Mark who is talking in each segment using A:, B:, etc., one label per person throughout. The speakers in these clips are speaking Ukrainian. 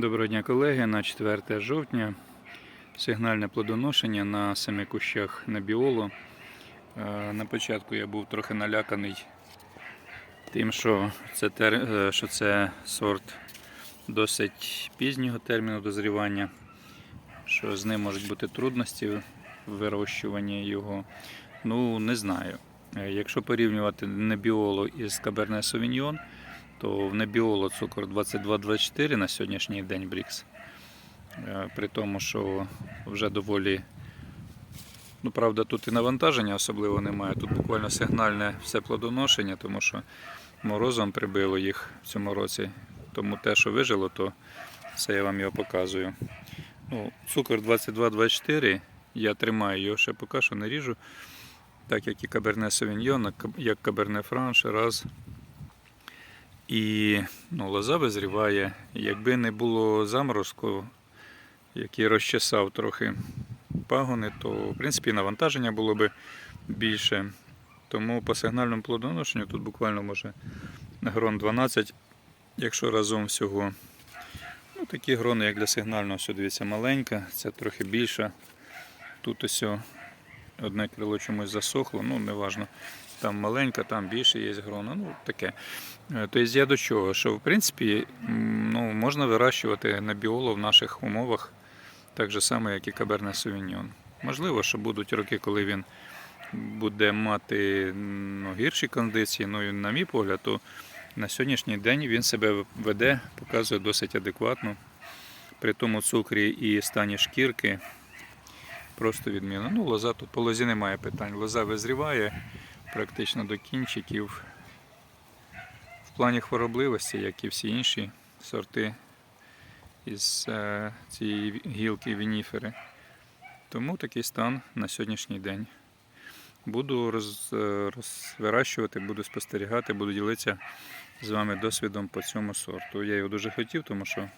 A: Доброго дня, колеги. На 4 жовтня сигнальне плодоношення на семи кущах небіолу. Е, На початку я був трохи наляканий тим, що це, тер... е, що це сорт досить пізнього терміну дозрівання, що з ним можуть бути трудності в вирощуванні його. Ну, не знаю. Е, Якщо порівнювати небіолу із Каберне Совіньйон, то в небіоло цукор 22-24 на сьогоднішній день Брікс. Е, При тому, що вже доволі, ну правда, тут і навантаження особливо немає. Тут буквально сигнальне все плодоношення, тому що морозом прибило їх в цьому році. Тому те, що вижило, то це я вам його показую. Ну, цукор 22-24, я тримаю його ще поки що не ріжу, так як і Каберне Совіньйон, як Каберне Франш, раз. І ну, лоза визріває. Якби не було заморозку, який розчесав трохи пагони, то в принципі навантаження було би більше. Тому по сигнальному плодоношенню тут буквально може грон 12, якщо разом всього. Ну, такі грони, як для сигнального, все дивіться, маленька, це трохи більше. Тут ось одне крило чомусь засохло, ну неважно. Там маленька, там більше є грона. Ну, таке. Тобто я до чого? Що в принципі ну, можна вирощувати на біоло в наших умовах так же само, як і Каберне Совіньйон. Можливо, що будуть роки, коли він буде мати ну, гірші кондиції, ну на мій погляд, то на сьогоднішній день він себе веде, показує досить адекватно. При тому цукрі і стані шкірки просто відмінно. Ну, лоза тут по лозі немає питань. Лоза визріває практично до кінчиків. В плані хворобливості, як і всі інші сорти із е, цієї гілки вініфери. Тому такий стан на сьогоднішній день. Буду роз, е, розвирощувати, буду спостерігати, буду ділитися з вами досвідом по цьому сорту. Я його дуже хотів, тому що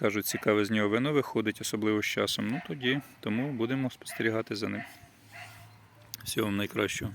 A: кажуть, цікаве з нього вино виходить, особливо з часом. Ну тоді, тому будемо спостерігати за ним. Всього вам найкращого.